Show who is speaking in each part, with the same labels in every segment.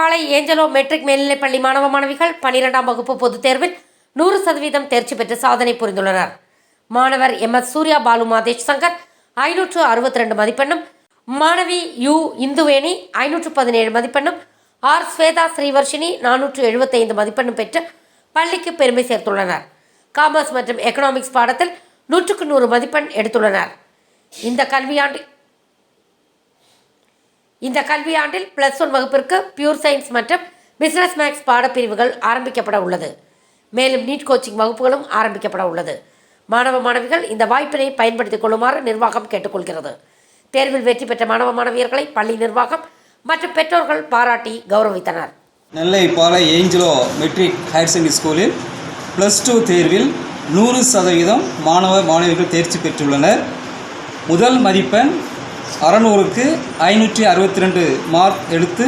Speaker 1: Angelo matric மேல்நிலைப்பள்ளி மாணவ மாணவிகள் பனிரெண்டாம் வகுப்பு பொதுத் தேர்வில் நூறு சதவீதம் தேர்ச்சி பெற்று சாதனை புரிந்துள்ளனர். மாணவர் எம். எஸ். சூர்யா பாலு மாதேஷ் சங்கர் ஐநூற்று அறுபத்தி ரெண்டு மதிப்பெண்ணும். மாணவி யு. இந்துவேணி ஐநூற்று பதினேழு மதிப்பெண்ணும். ஆர். ஸ்வேதா ஸ்ரீவர்ஷினி நானூற்று எழுபத்தைந்து மதிப்பெண்ணும் பெற்று பள்ளிக்கு பெருமை சேர்த்துள்ளனர். காமர்ஸ் மற்றும் எக்கனாமிக்ஸ் பாடத்தில் நூற்றுக்கு நூறு மதிப்பெண் எடுத்துள்ளனர். இந்த கல்வியாண்டு இந்த கல்வியாண்டில் பிளஸ் ஒன் வகுப்பிற்கு பியூர் சயின்ஸ் மற்றும் பிசினஸ் மேக்ஸ் பாடப்பிரிவுகள் ஆரம்பிக்கப்பட உள்ளது. மேலும் நீட் கோச்சிங் வகுப்புகளும் ஆரம்பிக்கப்பட உள்ளது. மாணவ மாணவிகள் இந்த வாய்ப்பினை பயன்படுத்திக் கொள்ளுமாறு நிர்வாகம் கேட்டுக்கொள்கிறது. தேர்வில் வெற்றி பெற்ற மாணவ மாணவியர்களை பள்ளி நிர்வாகம் மற்றும் பெற்றோர்கள் பாராட்டி கௌரவித்தனர்.
Speaker 2: Nellai Palai Angelo matric higher secondary ஸ்கூலில் ப்ளஸ் டூ தேர்வில் நூறு சதவீதம் மாணவ மாணவிகள் தேர்ச்சி பெற்றுள்ளனர். முதல் மதிப்பெண் அறநூறுக்கு ஐநூற்றி அறுபத்தி ரெண்டு மார்க் எடுத்து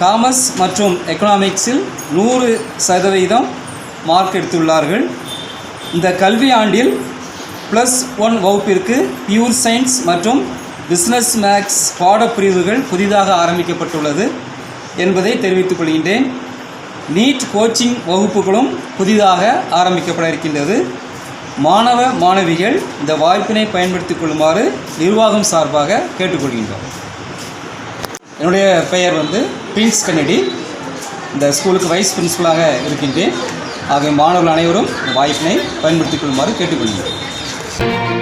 Speaker 2: காமர்ஸ் மற்றும் எக்கனாமிக்ஸில் நூறு சதவீதம் மார்க் எடுத்துள்ளார்கள். இந்த கல்வி ஆண்டில் ப்ளஸ் ஒன் வகுப்பிற்கு பியூர் சயின்ஸ் மற்றும் பிஸ்னஸ் மேக்ஸ் பாடப்பிரிவுகள் புதிதாக ஆரம்பிக்கப்பட்டுள்ளது என்பதை தெரிவித்துக் கொள்கின்றேன். நீட் கோச்சிங் வகுப்புகளும் புதிதாக ஆரம்பிக்கப்பட இருக்கின்றது. மாணவ மாணவிகள் இந்த வாய்ப்பினை பயன்படுத்திக் கொள்ளுமாறு நிர்வாகம் சார்பாக கேட்டுக்கொள்கின்றோம். என்னுடைய பெயர் வந்து பிரின்ஸ் கன்னடி இந்த ஸ்கூலுக்கு வைஸ் பிரின்ஸிபலாக இருக்கின்றேன். ஆகிய மாணவர்கள் அனைவரும் வாய்ப்பினை பயன்படுத்திக் கொள்ளுமாறு கேட்டுக்கொள்கின்றோம்.